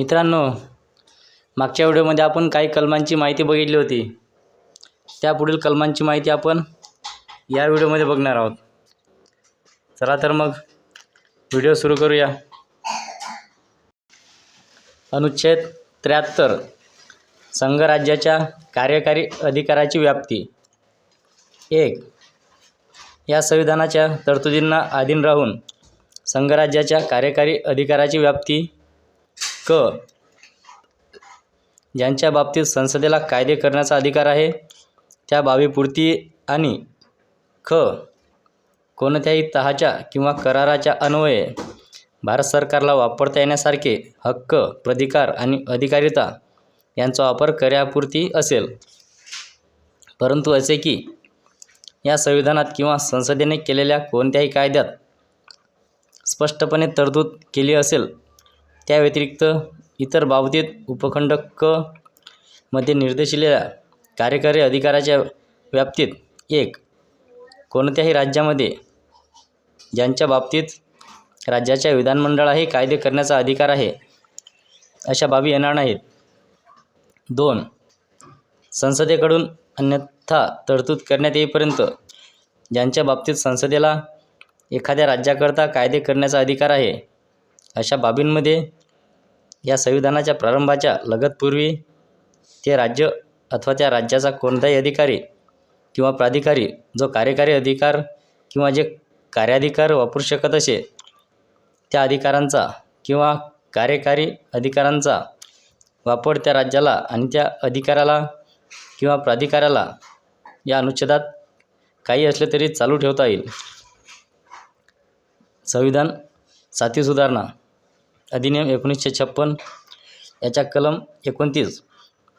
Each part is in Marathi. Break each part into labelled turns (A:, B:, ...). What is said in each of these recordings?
A: मित्रांनो मागच्या व्हिडिओमध्ये आपण काही कलमांची माहिती बघितली होती. त्या पुढील कलमांची माहिती आपण या व्हिडिओमध्ये बघणार आहोत. चला तर मग व्हिडिओ सुरू करूया. अनुच्छेद त्र्याहत्तर संघराज्याच्या कार्यकारी अधिकाराची व्याप्ती. एक या संविधानाच्या तरतुदींना अधीन राहून संघराज्याच्या कार्यकारी अधिकाराची व्याप्ती क. ज्यांच्या बाबतीत संसदेला कायदे करण्याचा अधिकार आहे. त्या बाबीपुरती आणि ख. कोणत्याही तहाच्या किंवा कराराच्या अन्वये भारत सरकारला वापरता येण्यासारखे हक्क प्रतिकार आणि अधिकारिता यांचा वापर करण्यापुरती असेल. परंतु असे की या संविधानात किंवा संसदेने केलेल्या कोणत्याही कायद्यात स्पष्टपणे तरतूद केली असेल त्या व्यतिरिक्त इतर बाबतीत उपखंड क मध्ये निर्देशिलेल्या कार्यकारी अधिकाराच्या व्याप्तीत एक कोणत्याही राज्यामध्ये ज्यांच्या बाबतीत राज्याच्या विधानमंडळाही कायदे करण्याचा अधिकार आहे अशा बाबी येणार नाहीत. दोन संसदेकडून अन्यथा तरतूद करण्यात येईपर्यंत ज्यांच्या बाबतीत संसदेला एखाद्या राज्याकरता कायदे करण्याचा अधिकार आहे अशा बाबींमध्ये या संविधानाच्या प्रारंभाच्या लगतपूर्वी ते राज्य अथवा त्या राज्याचा कोणताही अधिकारी किंवा प्राधिकारी जो कार्यकारी अधिकार किंवा जे कार्याधिकार वापरू शकत असे त्या अधिकारांचा किंवा कार्यकारी अधिकारांचा वापर त्या राज्याला आणि त्या अधिकाऱ्याला किंवा प्राधिकाऱ्याला या अनुच्छेदात काही असले तरी चालू ठेवता येईल. संविधान साथी सुधारणा अधिनियम एकोणीसशे छप्पन याच्या कलम एकोणतीस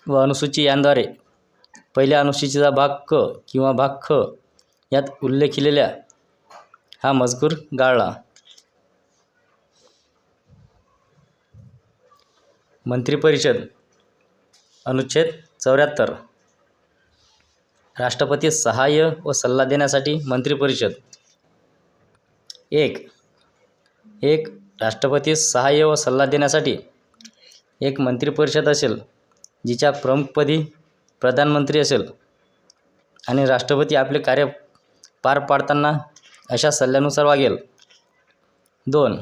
A: व अनुसूची यांद्वारे पहिल्या अनुसूचीचा भाग क किंवा भाग ख यात उल्लेखिलेल्या हा मजकूर गाळला. मंत्रिपरिषद अनुच्छेद चौऱ्याहत्तर. राष्ट्रपती सहाय्य व सल्ला देण्यासाठी मंत्रिपरिषद. एक. एक राष्ट्रपतीस सहाय्य व सल्ला देण्यासाठी एक मंत्रिपरिषद असेल जिच्या प्रमुखपदी प्रधानमंत्री असेल आणि राष्ट्रपती आपले कार्य पार पाडताना अशा सल्ल्यानुसार वागेल. दोन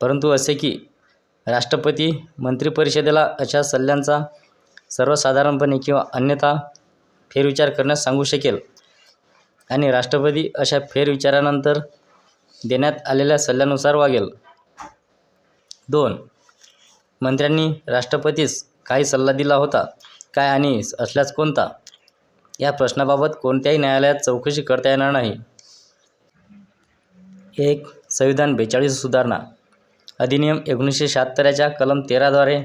A: परंतु असे की राष्ट्रपती मंत्रिपरिषदेला अशा सल्ल्यांचा सर्वसाधारणपणे किंवा अन्यथा फेरविचार करण्यास सांगू शकेल आणि राष्ट्रपती अशा फेरविचारानंतर देण्यात आलेल्या सल्ल्यानुसार वागेल. दोन. मंत्र्यांनी राष्ट्रपतीस काही सल्ला दिला होता काय आणि असल्यास कोणता? या प्रश्नाबाबत कोणत्याही न्यायालयात चौकशी करता येणार नाही. एक. संविधान बेचाळीस सुधारणा. अधिनियम एकोणीसशे शहात्तराच्या कलम तेराद्वारे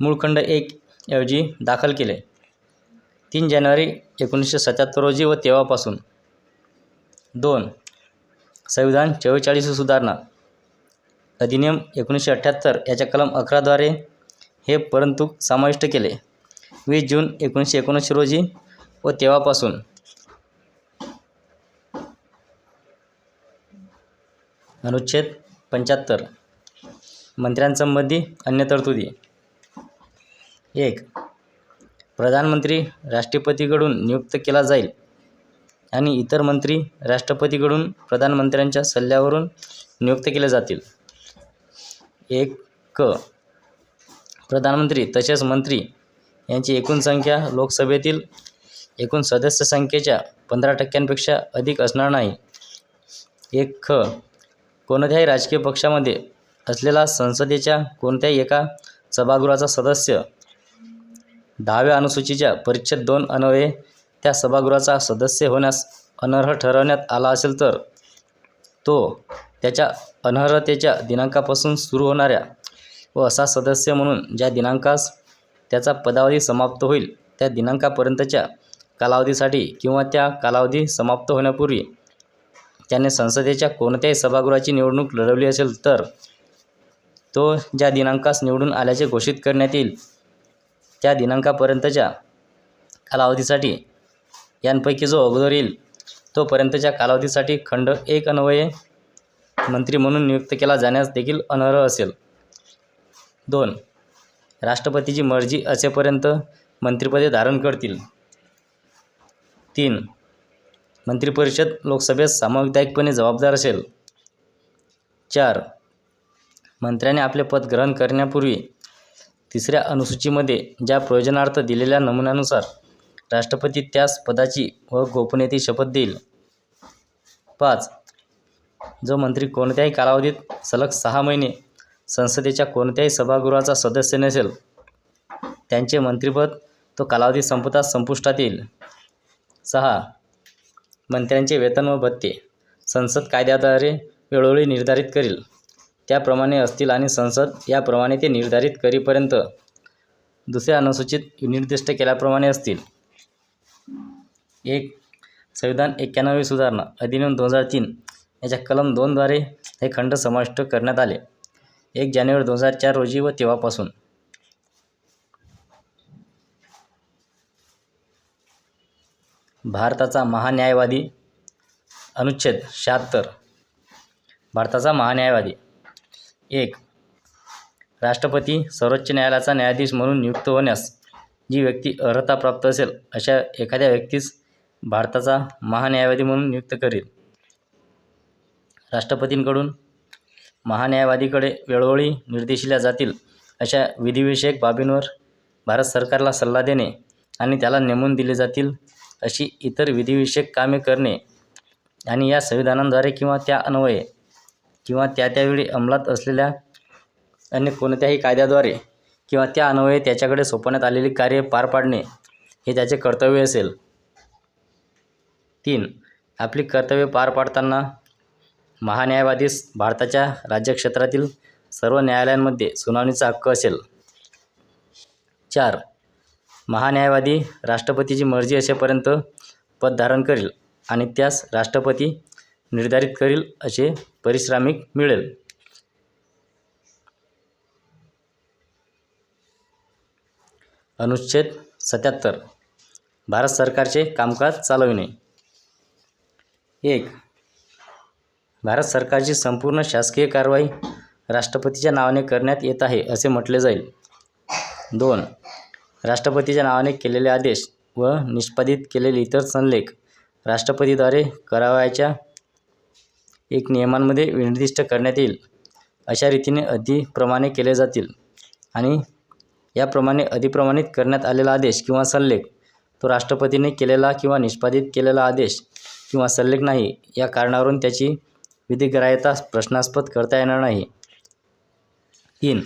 A: मूळखंड एक ऐवजी दाखल केले. तीन जानेवारी एकोणीसशे सत्याहत्तर रोजी व तेव्हापासून. दोन. संविधान चव्वेचाळीस सुधारणा. अधिनियम एकोणीसशे अठ्ठ्याहत्तर याच्या कलम अकराद्वारे हे परंतु समाविष्ट केले. वीस जून एकोणीसशे एकोणऐंशी रोजी व तेव्हापासून. अनुच्छेद पंच्याहत्तर. मंत्र्यांसंबंधी अन्य तरतुदी. एक. प्रधानमंत्री राष्ट्रपतीकडून नियुक्त केला जाईल आणि इतर मंत्री राष्ट्रपतीकडून प्रधानमंत्र्यांच्या सल्ल्यावरून नियुक्त केले जातील. एक. क प्रधानमंत्री तसेच मंत्री यांची एकूण संख्या लोकसभेतील एकूण सदस्य संख्येच्या पंधरा टक्क्यांपेक्षा अधिक असणार नाही. एक. ख कोणत्याही राजकीय पक्षामध्ये असलेला संसदेच्या कोणत्याही एका सभागृहाचा सदस्य दहाव्या अनुसूचीच्या परिच्छेद दोन अन्वये त्या सभागृहाचा सदस्य होण्यास अनर्ह ठरवण्यात आला असेल तर तो त्याच्या अनर्हतेच्या दिनांकापासून सुरू होणाऱ्या व असा सदस्य म्हणून ज्या दिनांकास त्याचा पदावधी समाप्त होईल त्या दिनांकापर्यंतच्या कालावधीसाठी किंवा त्या कालावधी समाप्त होण्यापूर्वी त्याने संसदेच्या कोणत्याही सभागृहाची निवडणूक लढवली असेल तर तो ज्या दिनांकास निवडून आल्याचे घोषित करण्यात येईल त्या दिनांकापर्यंतच्या कालावधीसाठी यांपैकी जो अगोदर येईल तोपर्यंतच्या कालावधीसाठी खंड एक अन्वये मंत्री म्हणून नियुक्त केला जाण्यास देखील अनर्ह असेल. दोन राष्ट्रपतीची मर्जी असेपर्यंत मंत्रिपदे धारण करतील. तीन मंत्रिपरिषद लोकसभेत सामुदायिकपणे जबाबदार असेल. चार मंत्र्याने आपले पद ग्रहण करण्यापूर्वी तिसऱ्या अनुसूचीमध्ये ज्या प्रयोजनार्थ दिलेल्या नमुन्यानुसार राष्ट्रपती त्यास पदाची व गोपनीयतेची शपथ देईल. पाच जो मंत्री कोणत्याही कालावधीत सलग सहा महिने संसदेच्या कोणत्याही सभागृहाचा सदस्य नसेल त्यांचे मंत्रिपद तो कालावधी संपताच संपुष्टात येईल. सहा. मंत्र्यांचे वेतन व भत्ते. संसद कायद्याद्वारे वेळोवेळी निर्धारित करील. त्याप्रमाणे असतील आणि संसद याप्रमाणे ते निर्धारित करीपर्यंत. दुसऱ्या अनुसूचित निर्दिष्ट केल्याप्रमाणे असतील. एक. संविधान एक्क्याण्णवी सुधारणा अधिनियम दोन हजार तीन. याच्या कलम दोनद्वारे हे खंड समाविष्ट करण्यात आले. एक जानेवारी दोन हजार चार रोजी व तेव्हापासून. भारताचा महान्यायवादी अनुच्छेद शहात्तर. भारताचा महान्यायवादी. एक राष्ट्रपती सर्वोच्च न्यायालयाचा न्यायाधीश म्हणून नियुक्त होण्यास जी व्यक्ती अर्हता प्राप्त असेल अशा एखाद्या व्यक्तीस भारताचा महान्यायवादी म्हणून नियुक्त करेल. राष्ट्रपतींकडून महान्यायवादीकडे वेळोवेळी निर्देशिल्या जातील अशा विधिविषयक बाबींवर भारत सरकारला सल्ला देणे आणि त्याला नेमून दिले जातील अशी इतर विधिविषयक कामे करणे आणि या संविधानांद्वारे किंवा त्या अन्वये किंवा त्या त्यावेळी अंमलात असलेल्या अन्य कोणत्याही कायद्याद्वारे किंवा त्या अन्वये त्याच्याकडे सोपवण्यात आलेली कार्ये पार पाडणे हे त्याचे कर्तव्य असेल. तीन आपली कर्तव्य पार पाडताना महान्यायवादीस भारताच्या राज्यक्षेत्रातील सर्व न्यायालयांमध्ये सुनावणीचा हक्क असेल. चार. महान्यायवादी राष्ट्रपतीची मर्जी असेपर्यंत पद धारण करील आणि त्यास राष्ट्रपती निर्धारित करील असे परिश्रामिक मिळेल. अनुच्छेद सत्याहत्तर. भारत सरकारचे कामकाज चालविणे. एक. भारत सरकारची संपूर्ण शासकीय कारवाई राष्ट्रपतीच्या नावाने करण्यात येत आहे असे म्हटले जाईल. दोन राष्ट्रपतीच्या नावाने केलेले आदेश व निष्पादित केलेले इतर संलेख राष्ट्रपतीद्वारे करावयाच्या एक नियमांमध्ये निर्दिष्ट करण्यात येईल. अशा रीतीने अधिप्रमाणे केले जातील आणि याप्रमाणे अधिप्रमाणित करण्यात आलेला आदेश किंवा संलेख तो राष्ट्रपतीने केलेला किंवा निष्पादित केलेला आदेश किंवा संलेख नाही या कारणावरून त्याची विधिग्राह्यता प्रश्नास्पद करता येणार नाही. तीन.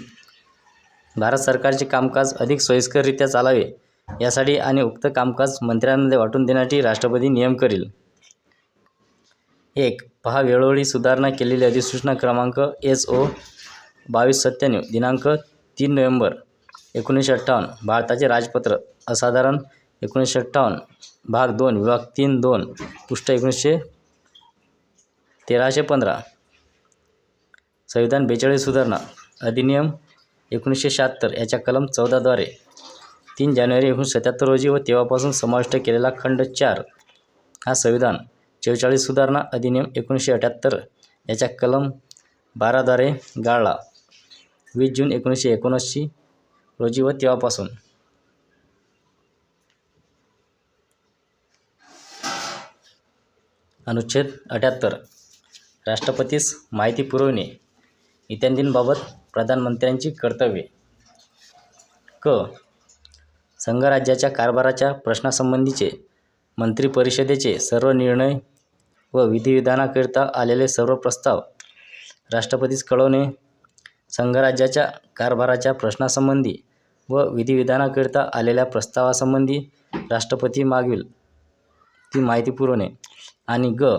A: भारत सरकारचे कामकाज अधिक सोयीस्कररित्या चालावे यासाठी आणि उक्त कामकाज मंत्र्यांमध्ये वाटून देण्यासाठी राष्ट्रपती नियम करील. एक. पहा वेळोवेळी सुधारणा केलेली अधिसूचना क्रमांक एस ओ बावीस सत्त्याण्णव दिनांक तीन नोव्हेंबर एकोणीसशे अठ्ठावन्न भारताचे राजपत्र असाधारण एकोणीसशे अठ्ठावन्न भाग दोन विभाग तीन दोन पृष्ठ एकोणीसशे तेराशे पंधरा. संविधान बेचाळीस सुधारणा अधिनियम एकोणीसशे शहात्तर याच्या कलम चौदाद्वारे तीन जानेवारी एकोणीसशे सत्याहत्तर रोजी व तेव्हापासून समाविष्ट केलेला खंड चार हा संविधान चव्वेचाळीस सुधारणा अधिनियम एकोणीसशे अठ्याहत्तर याच्या कलम बाराद्वारे गाळला. वीस जून एकोणीसशे एकोणऐंशी रोजी व तेव्हापासून. अनुच्छेद अठ्याहत्तर. राष्ट्रपतीस माहिती पुरवणे इत्यादींबाबत प्रधानमंत्र्यांची कर्तव्ये. क. संघराज्याच्या कारभाराच्या प्रश्नासंबंधीचे मंत्रिपरिषदेचे सर्व निर्णय व विधिविधानाकरिता आलेले सर्व प्रस्ताव राष्ट्रपतीस कळवणे संघराज्याच्या कारभाराच्या प्रश्नासंबंधी व विधिविधानाकरिता आलेल्या प्रस्तावासंबंधी राष्ट्रपती मागील ती माहिती पुरवणे आणि ग.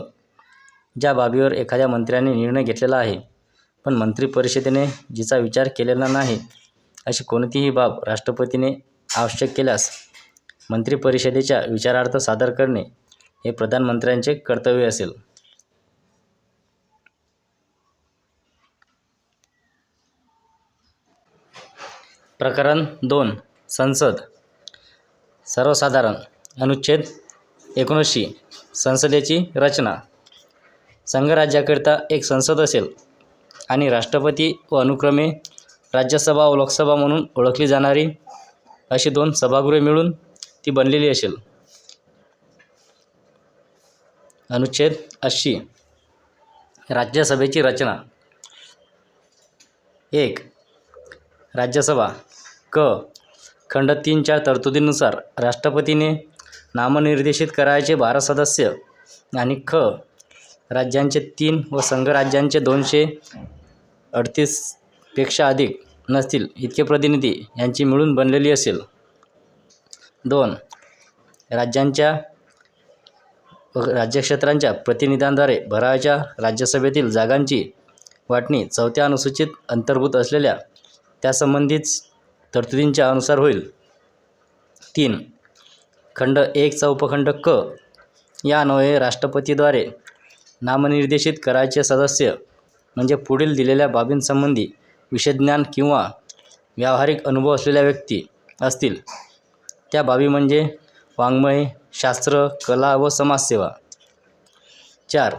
A: ज्या बाबीवर एखाद्या मंत्र्याने निर्णय घेतलेला आहे. पण मंत्रिपरिषदेने जिचा विचार केलेला नाही अशी कोणतीही बाब राष्ट्रपतीने आवश्यक केल्यास मंत्रिपरिषदेच्या विचारार्थ सादर करणे हे प्रधानमंत्र्यांचे कर्तव्य असेल. प्रकरण दोन संसद. सर्वसाधारण अनुच्छेद एकोणऐंशी संसदेची रचना. संघराज्याकरिता एक संसद असेल आणि राष्ट्रपती व अनुक्रमे राज्यसभा व लोकसभा म्हणून ओळखली जाणारी अशी दोन सभागृहे मिळून ती बनलेली असेल. अनुच्छेद ऐंशी राज्यसभेची रचना. एक. राज्यसभा क. खंड तीनच्या तरतुदीनुसार राष्ट्रपतीने नामनिर्देशित करायचे बारा सदस्य आणि ख. राज्यांचे तीन व संघराज्यांचे दोनशे अडतीसपेक्षा अधिक नसतील इतके प्रतिनिधी यांची मिळून बनलेली असेल. दोन राज्यांच्या व राज्यक्षेत्रांच्या प्रतिनिधांद्वारे भरावाच्या राज्यसभेतील जागांची वाटणी चौथ्या अनुसूचित अंतर्भूत असलेल्या त्यासंबंधित तरतुदींच्या अनुसार होईल. तीन खंड एकचा उपखंड क या अन्वये राष्ट्रपतीद्वारे नामनिर्देशित करायचे सदस्य म्हणजे पुढील दिलेल्या बाबींसंबंधी विषयज्ञान किंवा व्यावहारिक अनुभव असलेल्या व्यक्ती असतील. त्या बाबी म्हणजे वाङ्मय शास्त्र कला व समाजसेवा. चार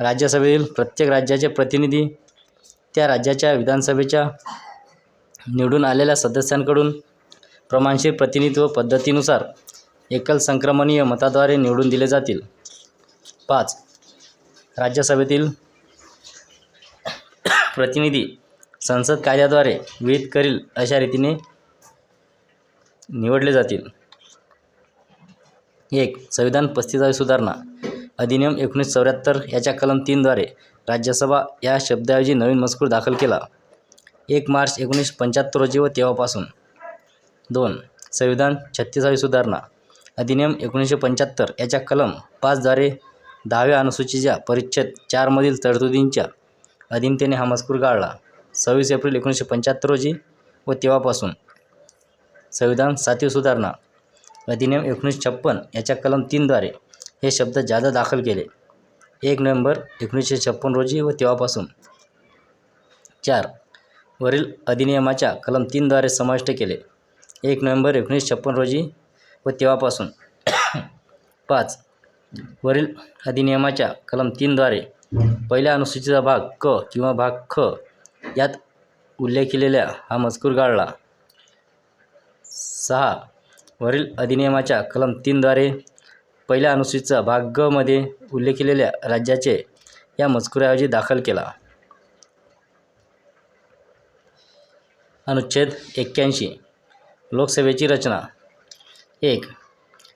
A: राज्यसभेतील प्रत्येक राज्याचे प्रतिनिधी त्या राज्याच्या विधानसभेच्या निवडून आलेल्या सदस्यांकडून प्रमाणशीर प्रतिनिधित्व पद्धतीनुसार एकल संक्रमणीय मताद्वारे निवडून दिले जातील. पाच राज्यसभेतील प्रतिनिधी संसद कायद्याद्वारे विहित करील अशा रीतीने निवडले जातील. एक संविधान पस्तीसावी सुधारणा. अधिनियम एकोणीस चौऱ्याहत्तर याच्या कलम तीनद्वारे राज्यसभा या शब्दाऐवजी नवीन मजकूर दाखल केला. एक मार्च एकोणीसशे पंच्याहत्तर रोजी व तेव्हापासून. दोन संविधान छत्तीसावी सुधारणा. अधिनियम एकोणीसशे पंच्याहत्तर याच्या कलम पाचद्वारे दहाव्या अनुसूचीच्या परिच्छेद चारमधील तरतुदींच्या अधीनतेने हा मजकूर गाळला. सव्वीस एप्रिल एकोणीसशे पंच्याहत्तर रोजी व तेव्हापासून. संविधान सातवी सुधारणा अधिनियम एकोणीसशे छप्पन याच्या कलम तीनद्वारे हे शब्द जादा दाखल केले. एक नोव्हेंबर एकोणीसशे छप्पन रोजी व तेव्हापासून. चार. वरील अधिनियमाच्या कलम तीनद्वारे समाविष्ट केले. एक नोव्हेंबर एकोणीसशे छप्पन रोजी व तेव्हापासून. पाच. वरील अधिनियमाच्या कलम तीनद्वारे पहिल्या अनुसूचीचा भाग क किंवा भाग ख यात उल्लेख केलेल्या हा मजकूर गाळला. सहा. वरील अधिनियमाच्या कलम तीनद्वारे पहिल्या अनुसूचीचा भाग ग मध्ये उल्लेख केलेल्या राज्याचे या मजकुराऐवजी दाखल केला. अनुच्छेद एक्क्याऐंशी. लोकसभेची रचना. एक.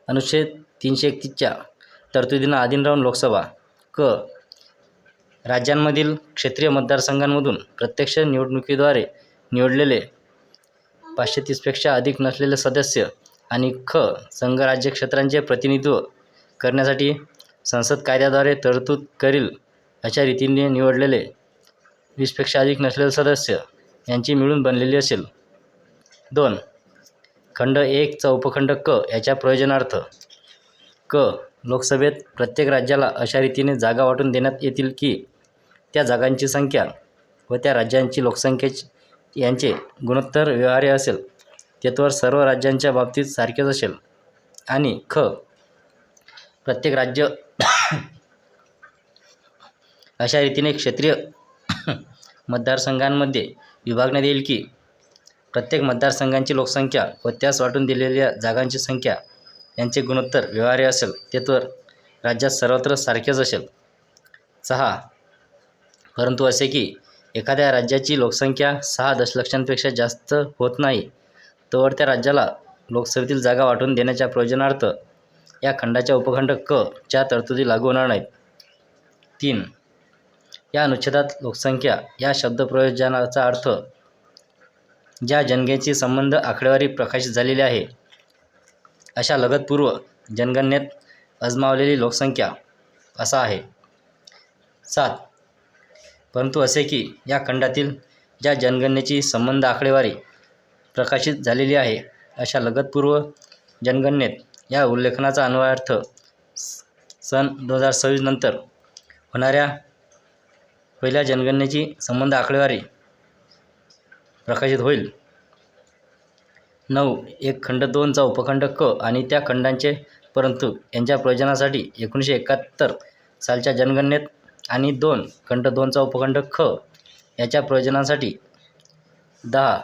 A: अनुच्छेद तीनशे एकतीसच्या तरतुदींना अधीन राहून लोकसभा क. राज्यांमधील क्षेत्रीय मतदारसंघांमधून प्रत्यक्ष निवडणुकीद्वारे निवडलेले पाचशे तीसपेक्षा अधिक नसलेले सदस्य आणि ख. संघराज्य क्षेत्रांचे प्रतिनिधित्व करण्यासाठी संसद कायद्याद्वारे तरतूद करील अशा रीतीने निवडलेले वीसपेक्षा अधिक नसलेले सदस्य यांची मिळून बनलेली असेल. दोन. खंड एकचा उपखंड क याच्या प्रयोजनार्थ क. लोकसभेत प्रत्येक राज्याला अशा रीतीने जागा वाटून देण्यात येतील की त्या जागांची संख्या व त्या राज्यांची लोकसंख्येची यांचे गुणोत्तर व्यवहार्य असेल तेथवर सर्व राज्यांच्या बाबतीत सारखेच असेल. आणि ख प्रत्येक राज्य अशा रीतीने क्षेत्रीय मतदारसंघांमध्ये विभागण्यात येईल की प्रत्येक मतदारसंघांची लोकसंख्या व त्यास वाटून दिलेल्या जागांची संख्या यांचे गुणोत्तर व्यवहार्य असेल ते तर राज्यात सर्वत्र सारखेच असेल. सहा. परंतु असे की एखाद्या राज्याची लोकसंख्या सहा दशलक्षांपेक्षा जास्त होत नाही तोवर त्या राज्याला लोकसभेतील जागा वाटून देण्याच्या प्रयोजनार्थ या खंडाच्या उपखंड क च्या तरतुदी लागू होणार नाहीत. तीन. या अनुच्छेदात लोकसंख्या या शब्दप्रयोजनाचा अर्थ ज्या जनगेची संबंध आकडेवारी प्रकाशित झालेली आहे अशा लगतपूर्व जनगणनेत अजमावलेली लोकसंख्या असा आहे. सात. परंतु असे की या खंडातील ज्या जनगणनेची संबंध आकडेवारी प्रकाशित झालेली आहे अशा लगतपूर्व जनगणनेत या उल्लेखनाचा अन्वयार्थ स- सन दोन हजार सव्वीस नंतर होणाऱ्या पहिल्या जनगणनेची संबंध आकडेवारी प्रकाशित होईल. नऊ एक खंड दोनचा उपखंड क आणि त्या खंडांचे परंतु यांच्या प्रयोजनासाठी एकोणीसशे एकाहत्तर सालच्या जनगणनेत आणि दोन खंड दोनचा उपखंड ख याच्या प्रयोजनासाठी दहा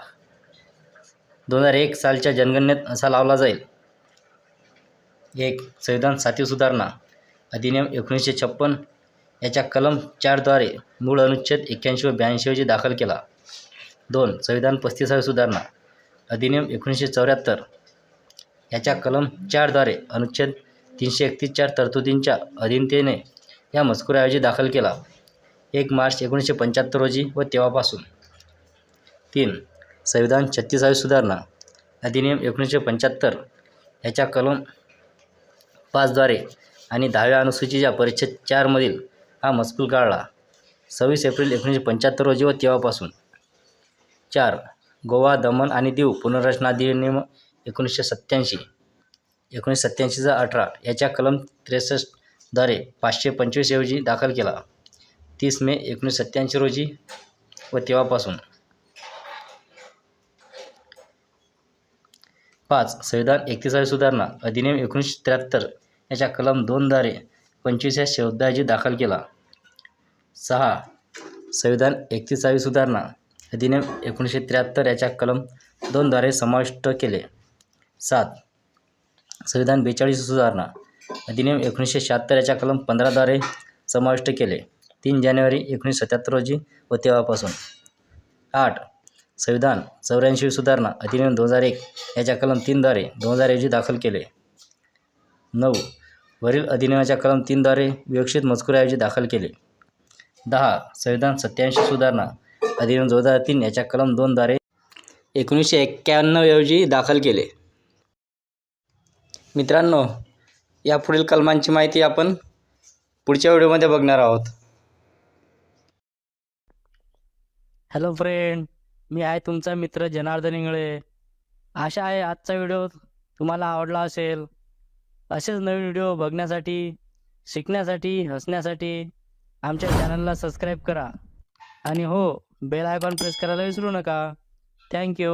A: दोन हजार एक सालच्या जनगणनेत असा लावला जाईल. एक संविधान सातवी सुधारणा अधिनियम एकोणीसशे छप्पन याच्या कलम चारद्वारे मूळ अनुच्छेद एक्क्याऐंशी व ब्याऐंशी दाखल केला. दोन संविधान पस्तीसावी सुधारणा अधिनियम एकोणीसशे चौऱ्याहत्तर. याच्या कलम चारद्वारे अनुच्छेद तीनशे एकतीस चार तरतुदींच्या अधीनतेने या मजकुराऐवजी दाखल केला. एक मार्च एकोणीसशे पंच्याहत्तर रोजी व तेव्हापासून. तीन संविधान छत्तीसावी सुधारणा अधिनियम एकोणीसशे पंच्याहत्तर. याच्या कलम पाचद्वारे आणि दहाव्या अनुसूचीच्या परिच्छेद चारमधील हा मजकूर काढला. सव्वीस एप्रिल एकोणीसशे पंच्याहत्तर रोजी व तेव्हापासून. चार गोवा दमण आणि दीव पुनर्रचना अधिनियम एकोणीसशे सत्त्याऐंशी एकोणीसशे सत्त्याऐंशीचा अठरा याच्या कलम त्रेसष्टद्वारे पाचशे पंचवीस ऐवजी दाखल केला. तीस मे एकोणीसशे सत्त्याऐंशी रोजी व तेव्हापासून. पाच संविधान एकतीसावी सुधारणा अधिनियम एकोणीसशे त्र्याहत्तर याच्या कलम दोनद्वारे पंचवीस या शब्दाऐवजी दाखल केला. सहा संविधान एकतीसावी सुधारणा अधिनियम एकोणीसशे त्र्याहत्तर याच्या कलम दोनद्वारे समाविष्ट केले. सात. संविधान बेचाळीस सुधारणा. अधिनियम एकोणीसशे शहात्तर याच्या कलम पंधराद्वारे समाविष्ट केले. तीन जानेवारी एकोणीसशे सत्याहत्तर रोजी व तेव्हापासून. आठ. संविधान चौऱ्याऐंशी सुधारणा. अधिनियम दोन हजार एक याच्या कलम तीनद्वारे दोन हजार रोजी दाखल केले. नऊ. वरील अधिनियमाच्या कलम तीनद्वारे विवक्षित मजकुराऐवजी दाखल केले. दहा. संविधान सत्याऐंशी सुधारणा. अधिनियम दोन हजार तीन याच्या कलम दोनद्वारे एकोणीसशे एक्क्याण्णव ऐवजी दाखल केले. मित्रांनो या पुढील कलमांची माहिती आपण पुढच्या व्हिडिओमध्ये बघणार आहोत.
B: हॅलो फ्रेंड मी आहे तुमचा मित्र जनार्दन इंगळे. आशा आहे आजचा व्हिडिओ तुम्हाला आवडला असेल. असेच नवीन व्हिडिओ बघण्यासाठी शिकण्यासाठी हसण्यासाठी आमच्या चॅनलला सबस्क्राईब करा. आणि हो बेल आयकॉन प्रेस करायला विसरू नका. थँक्यू